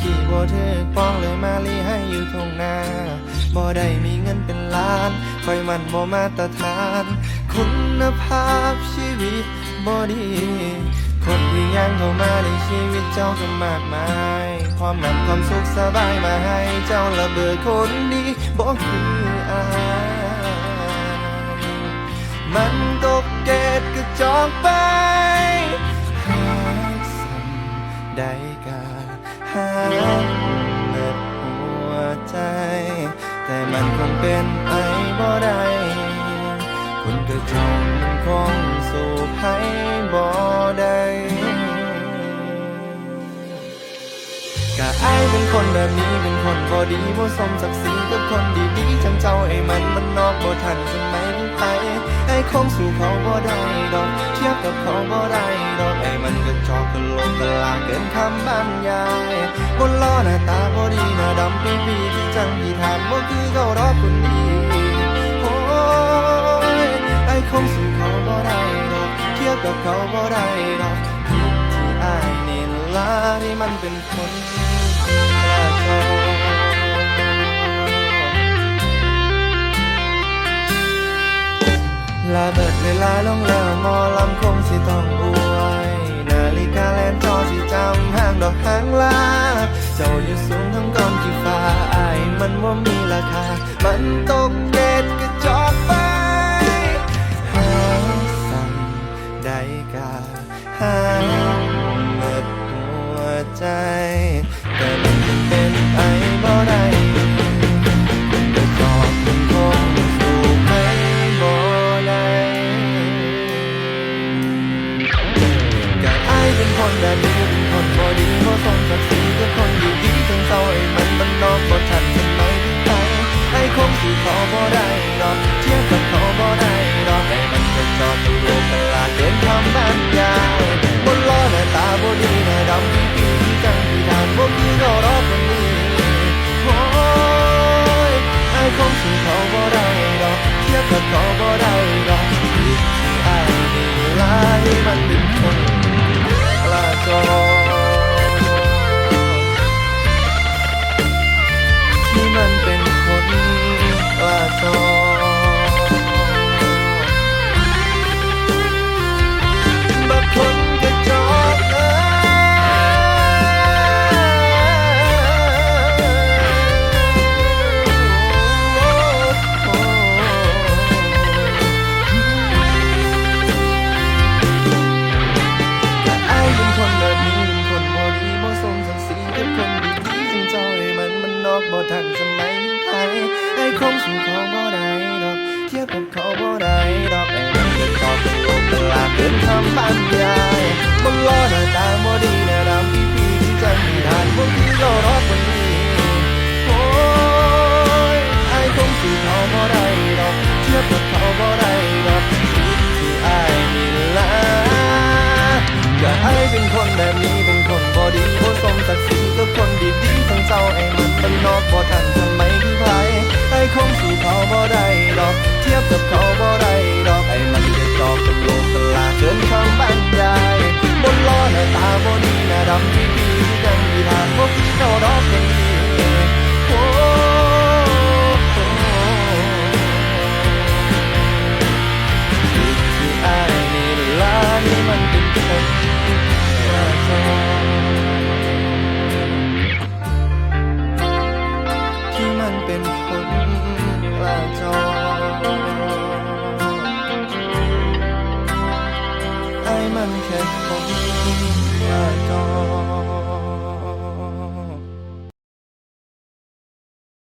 ขี้บ่ถึกป้องเลยมาลีให้อยู่ทงนาบ่ได้มีเงินเป็นล้านคอยมันบ่มาตรฐาน คุณภาพชีวิตบ่ดี คนที่ยังเข้ามาในชีวิตเจ้าก็มากมาย ความนำความสุขสบายมาให้เจ้าระเบิดคนดีบ่คืออายมันตกเกตกระจอกไป หากสันได้กา เป็นไปบ่ได้คุณกระจอกมันคงสู่ให้บ่ได้กะอเป็นคนแบบนี้เป็นคนบ่ดีบ่สมศักดิ์ศรีกับคนดีๆจังเจ้าไอ้มันมันนอกบ่ทันสมัยไปไอ้คงสู่เขาบ่ได้ดอก เทียบกับเขาบ่ได้ดอกไอ้มันก็จอกกะโลกกะลาเกินคำบรรยายบนล้อหน้าตาบ่ดี เขาบ่ได้ดอกผิดที่อายนี่ล่ะที่มันเป็นคนลาเบิดเวลาลงแล้วมอลำคงสิต้องอวยนาฬิกาแลนจอสิจำห่างดอกหางลาเจ้าอยู่สูงทั้งกอนกี่ฟ้าอายมันว่ามีราคา มันต แบบนี้เป็นคนบ่ดีบ่สมศักดิ์ศรีกับคนดีทั้งเศร้าไอ้มันมันนอกบ่ทันสมัยที่ไปไอ้คงสู่เขาบ่ได้ดอกเทียบกับเขาบ่ได้ดอกไอ้มันก็นจอบตัวโลกตลาดเกินคำบรรยายบนล้อหน้าตาบ่ดีหน้าดำปีปีที่จังที่ทานบ่คือเขารอกคนนี้โอ้ยไอ้คงสู่เขาบ่ได้ดอกเทียบกับเขาบ่ได้ดอกที่ไอ้นี่ลาที่มันเป็นคน ล บ่ได้ดอกเทียบกับเขาบ่ได้ดอกที่ไอ้ายนี่ล่ะก็ไอ้เป็นคนแบบนี้เป็นคนบอดีบ่สมศักดิ์ศรีกับคนดีๆทั้งเจ้าไอ้มันเป็นนอกบ่ทัน なランピピーダンビランボキのロケにคืออะไรในลานี้มันเป็นคนว่าเอที่มันเป็นคนว่าจอไอ้มันแค่คน m'attend.